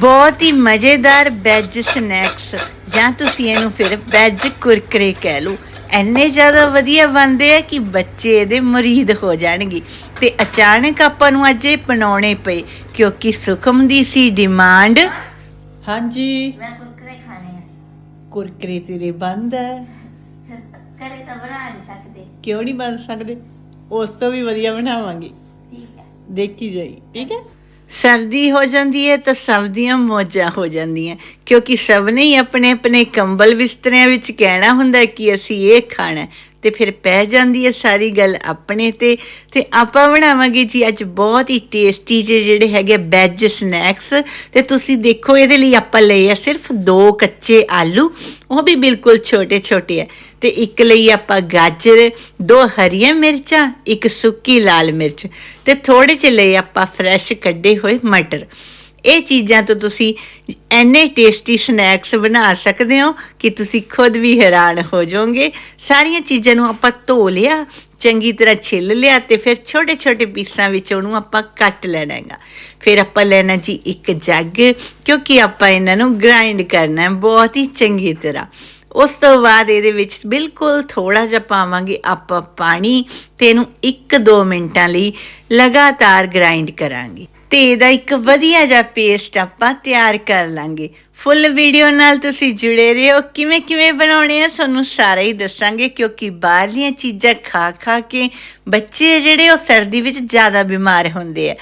ਬਹੁਤ ਹੀ ਮਜ਼ੇਦਾਰ veg snacks ਜਾਂ ਤੁਸੀਂ ਇਹਨੂੰ ਫਿਰ ਵੈਜ ਕੁਰਕਰੇ ਕਹਿ ਲਓ। ਇੰਨੇ ਜ਼ਿਆਦਾ ਵਧੀਆ ਬਣਦੇ ਆ ਕਿ ਬੱਚੇ ਇਹਦੇ ਮੁਰੀਦ ਹੋ ਜਾਣਗੇ। ਤੇ ਅਚਾਨਕ ਆਪਾਂ ਨੂੰ ਅੱਜ ਇਹ ਬਣਾਉਣੇ ਪਏ ਕਿਉਂਕਿ ਸੁਖਮ ਦੀ ਸੀ ਡਿਮਾਂਡ ਹਾਂਜੀ। ਮੈਂ ਕੁਰਕਰੇ ਖਾਣੇ ਆ। ਕੁਰਕਰੇ ਤੇਰੇ ਬੰਦ ਹੈ ਘਰੇ ਤਾਂ ਬਣਾ ਨਹੀਂ ਸਕਦੇ। ਕਿਉਂ ਨਹੀਂ ਬਣ ਸਕਦੇ? ਉਸ ਤੋਂ ਵੀ ਵਧੀਆ ਬਣਾਵਾਂਗੇ। ਠੀਕ ਹੈ ਦੇਖੀ ਜਾਈ। ਠੀਕ ਹੈ ਸਰਦੀ ਹੋ ਜਾਂਦੀ ਹੈ ਤਾਂ ਸਭ ਦੀਆਂ ਮੌਜਾਂ ਹੋ ਜਾਂਦੀਆਂ। ਕਿਉਂਕਿ ਸਭ ਨੇ ਹੀ ਆਪਣੇ ਆਪਣੇ ਕੰਬਲ ਬਿਸਤਰਿਆਂ ਵਿੱਚ ਕਹਿਣਾ ਹੁੰਦਾ ਕਿ ਅਸੀਂ ਇਹ ਖਾਣਾ ਤੇ ਫਿਰ ਪੈ ਜਾਂਦੀ ਹੈ ਸਾਰੀ ਗੱਲ ਆਪਣੇ ਤੇ। ਤੇ ਆਪਾਂ ਬਣਾਵਾਂਗੇ ਜੀ ਅੱਜ ਬਹੁਤ ਹੀ ਟੇਸਟੀ ਜਿਹੇ ਜਿਹੜੇ ਹੈਗੇ ਵੈਜ ਸਨੈਕਸ ਤੇ ਤੁਸੀਂ ਦੇਖੋ ਇਹਦੇ ਲਈ ਆਪਾਂ ਲਏ ਆ ਸਿਰਫ ਦੋ ਕੱਚੇ ਆਲੂ। ਉਹ ਵੀ ਬਿਲਕੁਲ ਛੋਟੇ ਛੋਟੇ ਆ। ਤੇ ਇੱਕ ਲਈ ਆਪਾਂ ਗਾਜਰ, ਦੋ ਹਰੀਆਂ ਮਿਰਚਾਂ, ਇੱਕ ਸੁੱਕੀ ਲਾਲ ਮਿਰਚ। ਤੇ ਥੋੜੇ ਜਿਹੇ ਲਈ ਆਪਾਂ ਫਰੈਸ਼ ਕੱਢੇ ਹੋਏ ਮਟਰ। ਇਹ ਚੀਜ਼ਾਂ ਤੋਂ ਤੁਸੀਂ ਐਨੇ ਟੇਸਟੀ ਸਨੈਕਸ ਬਣਾ ਸਕਦੇ ਹੋ ਕਿ ਤੁਸੀਂ ਖੁਦ ਵੀ ਹੈਰਾਨ ਹੋ ਜਾਓਗੇ। ਸਾਰੀਆਂ ਚੀਜ਼ਾਂ ਨੂੰ ਆਪਾਂ ਧੋ ਲਿਆ, ਚੰਗੀ ਤਰ੍ਹਾਂ ਛਿੱਲ ਲਿਆ ਤੇ ਫਿਰ ਛੋਟੇ ਛੋਟੇ ਪੀਸਾਂ ਵਿੱਚ ਉਹਨੂੰ ਆਪਾਂ ਕੱਟ ਲੈਣਾ ਹੈਗਾ ਫਿਰ ਆਪਾਂ ਲੈਣਾ ਜੀ ਇੱਕ ਜੱਗ, ਕਿਉਂਕਿ ਆਪਾਂ ਇਹਨਾਂ ਨੂੰ ਗ੍ਰਾਈਂਡ ਕਰਨਾ ਹੈ ਬਹੁਤ ਹੀ ਚੰਗੀ ਤਰ੍ਹਾਂ। ਉਸ ਤੋਂ ਬਾਅਦ ਇਹਦੇ ਵਿੱਚ ਬਿਲਕੁਲ ਥੋੜਾ ਜਿਹਾ ਪਾਵਾਂਗੇ ਆਪਾਂ ਪਾਣੀ ਤੇ ਇਹਨੂੰ 1-2 ਮਿੰਟਾਂ ਲਈ ਲਗਾਤਾਰ ਗ੍ਰਾਈਂਡ ਕਰਾਂਗੇ। ਤੇ ਇਹਦਾ ਇੱਕ ਵਧੀਆ ਜਿਹਾ ਪੇਸਟ ਆਪਾਂ ਤਿਆਰ ਕਰ ਲਾਂਗੇ। ਫੁੱਲ ਵੀਡੀਓ ਨਾਲ ਤੁਸੀਂ ਜੁੜੇ ਰਹੋ। ਕਿਵੇਂ ਕਿਵੇਂ ਬਣਾਉਣੇ ਆ, ਤੁਹਾਨੂੰ ਸਾਰਾ ਹੀ ਦੱਸਾਂਗੇ, ਕਿਉਂਕਿ ਬਾਹਰਲੀਆਂ ਚੀਜ਼ਾਂ ਖਾ ਖਾ ਕੇ ਬੱਚੇ ਜਿਹੜੇ ਉਹ ਸਰਦੀ ਵਿੱਚ ਜ਼ਿਆਦਾ ਬਿਮਾਰ ਹੁੰਦੇ ਆ।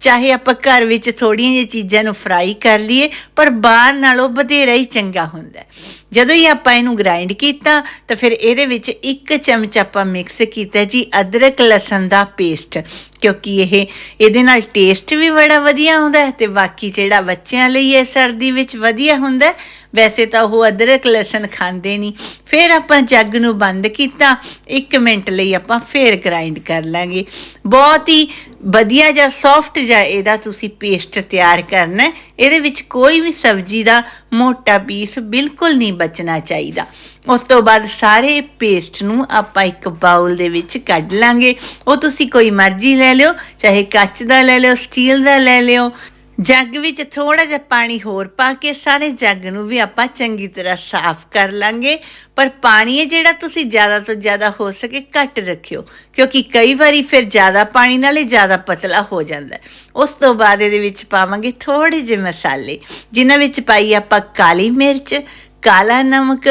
ਚਾਹੇ ਆਪਾਂ ਘਰ ਵਿੱਚ ਥੋੜੀਆਂ ਜਿਹੀਆਂ ਚੀਜ਼ਾਂ ਨੂੰ ਫਰਾਈ ਕਰ ਲਈਏ, ਪਰ ਬਾਹਰ ਨਾਲੋਂ ਬਥੇਰਾ ਹੀ ਚੰਗਾ ਹੁੰਦਾ। ਜਦੋਂ ਹੀ ਆਪਾਂ ਇਹਨੂੰ ਗ੍ਰਾਈਂਡ ਕੀਤਾ, ਤਾਂ ਫਿਰ ਇਹਦੇ ਵਿੱਚ ਇੱਕ ਚਮਚ ਆਪਾਂ ਮਿਕਸ ਕੀਤਾ ਜੀ ਅਦਰਕ ਲਸਣ ਦਾ ਪੇਸਟ ਕਿਉਂਕਿ ਇਹ, ਇਹਦੇ ਨਾਲ ਟੇਸਟ ਵੀ ਬੜਾ ਵਧੀਆ ਹੁੰਦਾ ਹੈ ਤੇ ਬਾਕੀ ਜਿਹੜਾ ਬੱਚਿਆਂ ਲਈ ਇਹ ਸਰਦੀ ਵਿੱਚ ਵਧੀਆ ਹੁੰਦਾ ਵੈਸੇ ਤਾਂ ਉਹ ਅਦਰਕ ਲਸਣ ਖਾਂਦੇ ਨਹੀਂ। ਫਿਰ ਆਪਾਂ ਜੱਗ ਨੂੰ ਬੰਦ ਕੀਤਾ 1 ਮਿੰਟ ਲਈ ਆਪਾਂ ਫੇਰ ਗ੍ਰਾਈਂਡ ਕਰ ਲਾਂਗੇ। ਬਹੁਤ ਹੀ ਵਧੀਆ ਜਾਂ ਸੌਫਟ ਜਿਹਾ ਇਹਦਾ ਤੁਸੀਂ ਪੇਸਟ ਤਿਆਰ ਕਰਨਾ ਇਹਦੇ ਵਿੱਚ ਕੋਈ ਵੀ ਸਬਜ਼ੀ ਦਾ ਮੋਟਾ ਪੀਸ ਬਿਲਕੁਲ ਨਹੀਂ ਬਚਣਾ ਚਾਹੀਦਾ। ਉਸ ਤੋਂ ਬਾਅਦ ਸਾਰੇ ਪੇਸਟ ਨੂੰ ਆਪਾਂ ਇੱਕ ਬਾਉਲ ਦੇ ਵਿੱਚ ਕੱਢ ਲਾਂਗੇ। ਉਹ ਤੁਸੀਂ ਕੋਈ ਮਰਜ਼ੀ ਲੈ ਲਿਓ, ਚਾਹੇ ਕੱਚ ਦਾ ਲੈ ਲਿਓ ਸਟੀਲ ਦਾ ਲੈ ਲਿਓ। ਜੱਗ ਵਿੱਚ ਥੋੜਾ ਜਿਹਾ ਪਾਣੀ ਹੋਰ ਪਾ ਕੇ ਸਾਰੇ ਜੱਗ ਨੂੰ ਵੀ ਆਪਾਂ ਚੰਗੀ ਤਰ੍ਹਾਂ ਸਾਫ਼ ਕਰ ਲਾਂਗੇ। ਪਰ ਪਾਣੀ ਹੈ ਜਿਹੜਾ ਤੁਸੀਂ ਜ਼ਿਆਦਾ ਤੋਂ ਜ਼ਿਆਦਾ ਹੋ ਸਕੇ ਘੱਟ ਰੱਖਿਓ, ਕਿਉਂਕਿ ਕਈ ਵਾਰੀ ਫਿਰ ਜ਼ਿਆਦਾ ਪਾਣੀ ਨਾਲ ਇਹ ਜ਼ਿਆਦਾ ਪਤਲਾ ਹੋ ਜਾਂਦਾ ਹੈ। ਉਸ ਤੋਂ ਬਾਅਦ ਇਹਦੇ ਵਿੱਚ ਪਾਵਾਂਗੇ ਥੋੜੇ ਜਿਹੇ ਮਸਾਲੇ, ਜਿਨ੍ਹਾਂ ਵਿੱਚ ਪਾਈ ਆਪਾਂ ਕਾਲੀ ਮਿਰਚ ਕਾਲਾ ਨਮਕ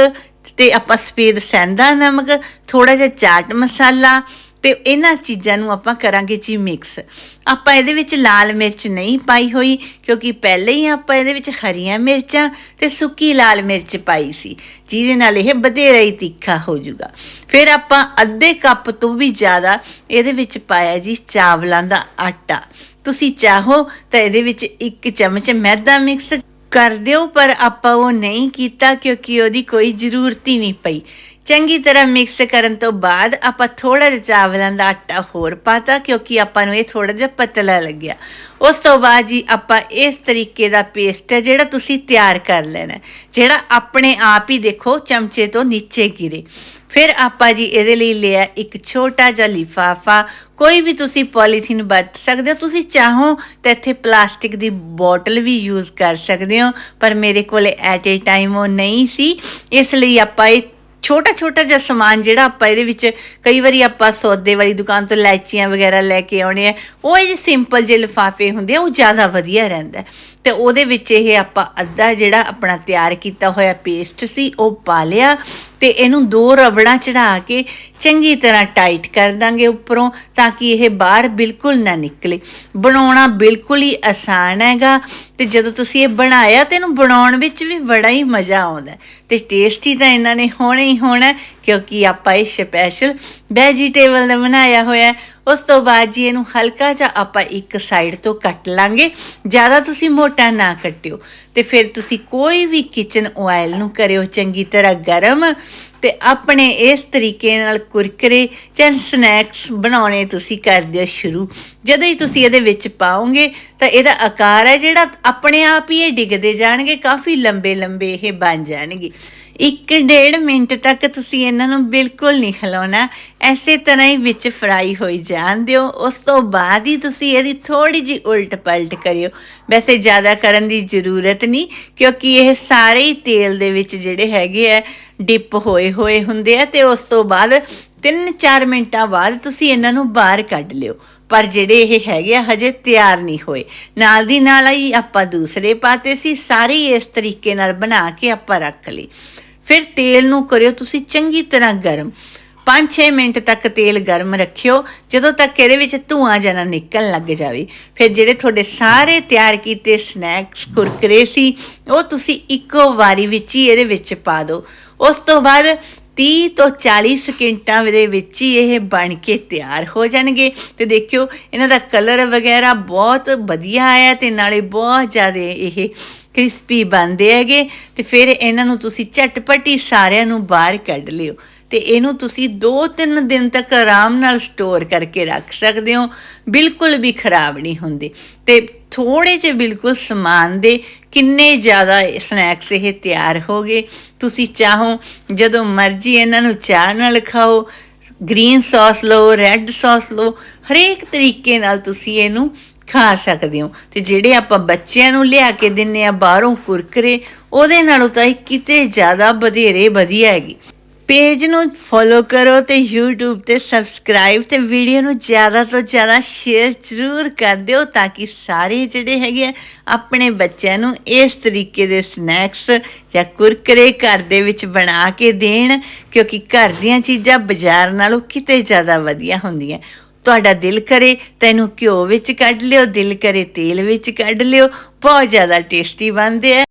ਤੇ ਆਪਾਂ ਸਫੇਦ ਸੈਂਦਾ ਨਮਕ ਥੋੜਾ ਜਿਹਾ ਚਾਟ ਮਸਾਲਾ ਤੇ ਇਹਨਾਂ ਚੀਜ਼ਾਂ ਨੂੰ ਆਪਾਂ ਕਰਾਂਗੇ ਜੀ ਮਿਕਸ ਆਪਾਂ ਇਹਦੇ ਵਿੱਚ ਲਾਲ ਮਿਰਚ ਨਹੀਂ ਪਾਈ ਹੋਈ, ਕਿਉਂਕਿ ਪਹਿਲੇ ਹੀ ਆਪਾਂ ਇਹਦੇ ਵਿੱਚ ਹਰੀਆਂ ਮਿਰਚਾਂ ਤੇ ਸੁੱਕੀ ਲਾਲ ਮਿਰਚ ਪਾਈ ਸੀ। ਜਿਹਦੇ ਨਾਲ ਇਹ ਬਧੇਰਾ ਹੀ ਤਿੱਖਾ ਹੋ ਜਾਊਗਾ। ਫਿਰ ਆਪਾਂ ਅੱਧੇ ਕੱਪ ਤੋਂ ਵੀ ਜ਼ਿਆਦਾ ਇਹਦੇ ਵਿੱਚ ਪਾਇਆ ਜੀ ਚਾਵਲਾਂ ਦਾ ਆਟਾ। ਤੁਸੀਂ ਚਾਹੋ ਤਾਂ ਇਹਦੇ ਵਿੱਚ ਇੱਕ ਚਮਚ ਮੈਦਾ ਮਿਕਸ ਕਰ ਦਿਓ, ਪਰ ਆਪਾਂ ਉਹ ਨਹੀਂ ਕੀਤਾ ਕਿਉਂਕਿ ਉਹਦੀ ਕੋਈ ਜ਼ਰੂਰਤ ਹੀ ਨਹੀਂ ਪਈ। ਚੰਗੀ ਤਰ੍ਹਾਂ ਮਿਕਸ ਕਰਨ ਤੋਂ ਬਾਅਦ ਆਪਾਂ ਥੋੜਾ ਜਿਹਾ ਚਾਵਲਾਂ ਦਾ ਆਟਾ ਹੋਰ ਪਾਤਾ ਕਿਉਂਕਿ ਆਪਾਂ ਨੂੰ ਇਹ ਥੋੜਾ ਜਿਹਾ ਪਤਲਾ ਲੱਗਿਆ। ਉਸ ਤੋਂ ਬਾਅਦ ਜੀ ਆਪਾਂ ਇਸ ਤਰੀਕੇ ਦਾ ਪੇਸਟ ਹੈ ਜਿਹੜਾ ਤੁਸੀਂ ਤਿਆਰ ਕਰ ਲੈਣਾ ਜਿਹੜਾ ਆਪਣੇ ਆਪ ਹੀ ਦੇਖੋ ਚਮਚੇ ਤੋਂ ਨੀਚੇ ਗਿਰੇ। ਫਿਰ ਆਪਾਂ ਜੀ ਇਹਦੇ ਲਈ ਲਿਆ ਇੱਕ ਛੋਟਾ ਜਿਹਾ ਲਿਫਾਫਾ। ਕੋਈ ਵੀ ਤੁਸੀਂ ਪੋਲੀਥੀਨ ਵਰਤ ਸਕਦੇ ਹੋ, ਤੁਸੀਂ ਚਾਹੋ ਤਾਂ ਇੱਥੇ ਪਲਾਸਟਿਕ ਦੀ ਬੋਟਲ ਵੀ ਯੂਜ਼ ਕਰ ਸਕਦੇ ਹੋ, ਪਰ ਮੇਰੇ ਕੋਲ ਐਟ ਏ ਟਾਈਮ ਉਹ ਨਹੀਂ ਸੀ। ਇਸ ਲਈ ਆਪਾਂ ਇਹ ਛੋਟਾ ਛੋਟਾ ਜਿਹਾ ਸਮਾਨ ਜਿਹੜਾ ਆਪਾਂ ਇਹਦੇ ਵਿੱਚ ਕਈ ਵਾਰੀ ਆਪਾਂ ਸੌਦੇ ਵਾਲੀ ਦੁਕਾਨ ਤੋਂ ਲੈਚੀਆਂ ਵਗੈਰਾ ਲੈ ਕੇ ਆਉਣੇ ਆ, ਉਹ ਇਹ ਸਿੰਪਲ ਜਿਹੇ ਲਿਫਾਫੇ ਹੁੰਦੇ ਆ, ਉਹ ਜ਼ਿਆਦਾ ਵਧੀਆ ਰਹਿੰਦਾ ਹੈ। ਤੇ ਉਹਦੇ ਵਿੱਚ ਇਹ ਆਪਾਂ ਅੱਧਾ ਜਿਹੜਾ ਆਪਣਾ ਤਿਆਰ ਕੀਤਾ ਹੋਇਆ ਪੇਸਟ ਸੀ, ਉਹ ਪਾ ਲਿਆ। ਤੇ ਇਹਨੂੰ ਦੋ ਰਬੜਾਂ ਚੜਾ ਕੇ ਚੰਗੀ ਤਰ੍ਹਾਂ ਟਾਈਟ ਕਰ ਦਾਂਗੇ ਉੱਪਰੋਂ ਤਾਂ ਕਿ ਇਹ ਬਾਹਰ ਬਿਲਕੁਲ ਨਾ ਨਿਕਲੇ ਬਣਾਉਣਾ ਬਿਲਕੁਲ ਹੀ ਆਸਾਨ ਹੈਗਾ ਤੇ ਜਦੋਂ ਤੁਸੀਂ ਇਹ ਬਣਾਇਆ ਤੇ ਇਹਨੂੰ ਬਣਾਉਣ ਵਿੱਚ ਵੀ ਬੜਾ ਹੀ ਮਜ਼ਾ ਆਉਂਦਾ ਹੈ। ਤੇ ਟੇਸਟੀ ਤਾਂ ਇਹਨਾਂ ਨੇ ਹੋਣਾ ਹੀ ਹੋਣਾ, ਕਿਉਂਕਿ ਆਪਾਂ ਇਹ ਸਪੈਸ਼ਲ ਵੈਜੀਟੇਬਲ ਦਾ ਬਣਾਇਆ ਹੋਇਆ ਉਸ ਤੋਂ ਬਾਅਦ ਜੀ ਇਹਨੂੰ ਹਲਕਾ ਜਿਹਾ ਆਪਾਂ ਇੱਕ ਸਾਈਡ ਤੋਂ ਕੱਟ ਲਾਂਗੇ। ਜ਼ਿਆਦਾ ਤੁਸੀਂ ਮੋਟਾ ਨਾ ਕੱਟਿਓ। ਤੇ ਫਿਰ ਤੁਸੀਂ ਕੋਈ ਵੀ ਕਿਚਨ ਆਇਲ ਨੂੰ ਕਰਿਓ ਚੰਗੀ ਤਰ੍ਹਾਂ ਗਰਮ ਤੇ ਆਪਣੇ ਇਸ ਤਰੀਕੇ ਨਾਲ ਕੁਰਕਰੇ ਜਾਂ ਸਨੈਕਸ ਬਣਾਉਣੇ ਤੁਸੀਂ ਕਰ ਦਿਓ ਸ਼ੁਰੂ। ਜਦੋਂ ਹੀ ਤੁਸੀਂ ਇਹਦੇ ਵਿੱਚ ਪਾਓਗੇ ਤਾਂ ਇਹਦਾ ਆਕਾਰ ਹੈ ਜਿਹੜਾ ਆਪਣੇ ਆਪ ਹੀ ਇਹ ਡਿੱਗਦੇ ਜਾਣਗੇ, ਕਾਫੀ ਲੰਬੇ ਲੰਬੇ ਇਹ ਬਣ ਜਾਣਗੇ। ਇੱਕ ਡੇਢ ਮਿੰਟ ਤੱਕ ਤੁਸੀਂ ਇਹਨਾਂ ਨੂੰ ਬਿਲਕੁਲ ਨਹੀਂ ਹਿਲਾਉਣਾ। ਐਸੇ ਤਰ੍ਹਾਂ ਹੀ ਵਿੱਚ ਫਰਾਈ ਹੋਈ ਜਾਣ ਦਿਓ। ਉਸ ਤੋਂ ਬਾਅਦ ਹੀ ਤੁਸੀਂ ਇਹਦੀ ਥੋੜੀ ਜੀ ਉਲਟ ਪਲਟ ਕਰਿਓ। ਵੈਸੇ ਜ਼ਿਆਦਾ ਕਰਨ ਦੀ ਜ਼ਰੂਰਤ ਨਹੀਂ, ਕਿਉਂਕਿ ਇਹ ਸਾਰੇ ਹੀ ਤੇਲ ਦੇ ਵਿੱਚ ਜਿਹੜੇ ਹੈਗੇ ਆ, ਡਿਪ ਹੋਏ ਹੋਏ ਹੁੰਦੇ ਆ ਤੇ ਉਸ ਤੋਂ ਬਾਅਦ 3-4 ਮਿੰਟਾਂ ਬਾਅਦ ਤੁਸੀਂ ਇਹਨਾਂ ਨੂੰ ਬਾਹਰ ਕੱਢ ਲਿਓ। ਪਰ ਜਿਹੜੇ ਇਹ ਹੈਗੇ ਆ, ਹਜੇ ਤਿਆਰ ਨਹੀਂ ਹੋਏ। ਨਾਲ ਦੀ ਨਾਲ ਹੀ ਆਪਾਂ ਦੂਸਰੇ ਪਾਤੇ ਸੀ, ਸਾਰੇ ਹੀ ਇਸ ਤਰੀਕੇ ਨਾਲ ਬਣਾ ਕੇ ਆਪਾਂ ਰੱਖ ਲਈ ਫਿਰ ਤੇਲ ਨੂੰ ਕਰਿਓ ਤੁਸੀਂ ਚੰਗੀ ਤਰ੍ਹਾਂ ਗਰਮ। 5-6 ਮਿੰਟ ਤੱਕ ਤੇਲ ਗਰਮ ਰੱਖਿਓ, ਜਦੋਂ ਤੱਕ ਇਹਦੇ ਵਿੱਚ ਧੂਆਂ ਜਨਾ ਨਿਕਲਣ ਲੱਗ ਜਾਵੇ। ਫਿਰ ਜਿਹੜੇ ਤੁਹਾਡੇ ਸਾਰੇ ਤਿਆਰ ਕੀਤੇ ਸਨੈਕਸ, ਕੁਰਕਰੇ ਸੀ, ਉਹ ਤੁਸੀਂ ਇੱਕੋ ਵਾਰੀ ਵਿੱਚ ਹੀ ਇਹਦੇ ਵਿੱਚ ਪਾ ਦਿਓ। ਉਸ ਤੋਂ ਬਾਅਦ 30 ਤੋਂ 40 ਸਕਿੰਟਾਂ ਦੇ ਵਿੱਚ ਹੀ ਇਹ ਬਣ ਕੇ ਤਿਆਰ ਹੋ ਜਾਣਗੇ। ਤੇ ਦੇਖਿਓ, ਇਹਨਾਂ ਦਾ ਕਲਰ ਵਗੈਰਾ ਬਹੁਤ ਵਧੀਆ ਆਇਆ ਤੇ ਨਾਲੇ ਬਹੁਤ ਜ਼ਿਆਦਾ ਇਹ ਕ੍ਰਿਸਪੀ ਬਣਦੇ ਹੈਗੇ। ਤੇ ਫਿਰ ਇਹਨਾਂ ਨੂੰ ਤੁਸੀਂ ਝਟਪਟੀ ਸਾਰਿਆਂ ਨੂੰ ਬਾਹਰ ਕੱਢ ਲਿਓ। ਤੇ ਇਹਨੂੰ ਤੁਸੀਂ 2-3 ਦਿਨ ਤੱਕ ਆਰਾਮ ਨਾਲ ਸਟੋਰ ਕਰਕੇ ਰੱਖ ਸਕਦੇ ਹੋ। ਬਿਲਕੁਲ ਵੀ ਖਰਾਬ ਨਹੀਂ ਹੁੰਦੇ। ਤੇ ਥੋੜੇ ਜਿਹੇ ਬਿਲਕੁਲ ਸਮਾਨ ਦੇ ਕਿੰਨੇ ਜ਼ਿਆਦਾ ਸਨੈਕਸ ਇਹ ਤਿਆਰ ਹੋ ਗਏ। ਤੁਸੀਂ ਚਾਹੋ ਜਦੋਂ ਮਰਜ਼ੀ ਇਹਨਾਂ ਨੂੰ ਚਾਹ ਨਾਲ ਖਾਓ ਗ੍ਰੀਨ ਸੌਸ ਲਓ ਰੈੱਡ ਸੌਸ ਲਓ, ਹਰੇਕ ਤਰੀਕੇ ਨਾਲ ਤੁਸੀਂ ਇਹਨੂੰ ਖਾ ਸਕਦੇ ਹੋ। ਤੇ ਜਿਹੜੇ ਆਪਾਂ ਬੱਚਿਆਂ ਨੂੰ ਲਿਆ ਕੇ ਦਿੰਨੇ ਆ ਬਾਹਰੋਂ ਕੁਰਕਰੇ, ਉਹਦੇ ਨਾਲੋਂ ਤਾਂ ਇਹ ਕਿਤੇ ਜ਼ਿਆਦਾ ਵਧੇਰੇ ਵਧੀਆ ਹੈਗੀ। ਪੇਜ ਨੂੰ ਫੋਲੋ ਕਰੋ ਤੇ YouTube ਤੇ ਸਬਸਕ੍ਰਾਈਬ ਤੇ ਵੀਡੀਓ ਨੂੰ ਜ਼ਿਆਦਾ ਤੋਂ ਜ਼ਿਆਦਾ ਸ਼ੇਅਰ ਜ਼ਰੂਰ ਕਰ ਦਿਓ ਤਾਂ ਕਿ ਸਾਰੇ ਜਿਹੜੇ ਹੈਗੇ ਆ, ਆਪਣੇ ਬੱਚਿਆਂ ਨੂੰ ਇਸ ਤਰੀਕੇ ਦੇ ਸਨੈਕਸ ਜਾਂ ਕੁਰਕਰੇ ਘਰ ਦੇ ਵਿੱਚ ਬਣਾ ਕੇ ਦੇਣ ਕਿਉਂਕਿ ਘਰ ਦੀਆਂ ਚੀਜ਼ਾਂ ਬਾਜ਼ਾਰ ਨਾਲੋਂ ਕਿਤੇ ਜ਼ਿਆਦਾ ਵਧੀਆ ਹੁੰਦੀਆਂ। ਤੁਹਾਡਾ ਦਿਲ ਕਰੇ ਤੈਨੂੰ ਘਿਓ ਵਿੱਚ ਕੱਢ ਲਿਓ ਦਿਲ ਕਰੇ ਤੇਲ ਵਿੱਚ ਕੱਢ ਲਿਓ ਬਹੁਤ ਜ਼ਿਆਦਾ ਟੇਸਟੀ ਬਣਦੇ ਆ।